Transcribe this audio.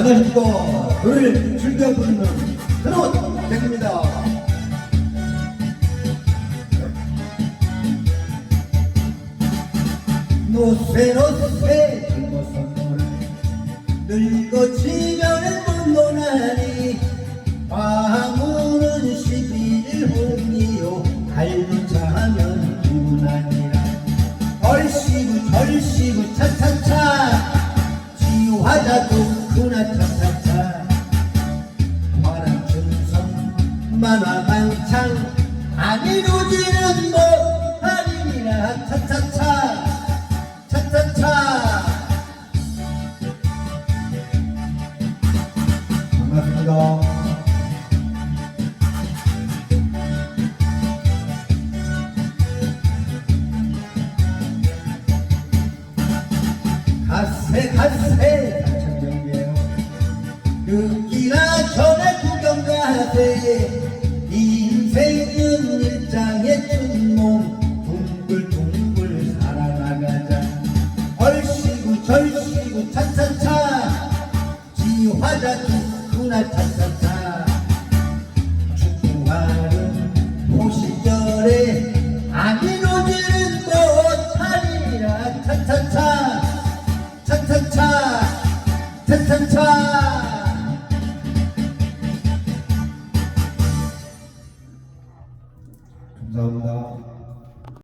하나님과 노래를 즐겨 부르는 그런 백입니다. 노세 노세 늙어서 늙어지면 못 노나니 밤은 십일 홍이요. 달도 자면 유난이라. 얼씨구 절씨구 차차차 지화자도 그나 차차차 화랑춘성 만화 방창. 아니로지는 못하리라. 차차차 차차차. 반갑습니다. 갓세 장청경이에요 늦기나 전에 구경 가세. 인생은 일장의 춘몽. 둥글둥글 살아나가자. 얼씨구 절씨구 차차차. 지화자 두구나 차차차. 축구하는 호시절에 안 이루지는 못하리라. 차차차 차차차 차차차 zaudável.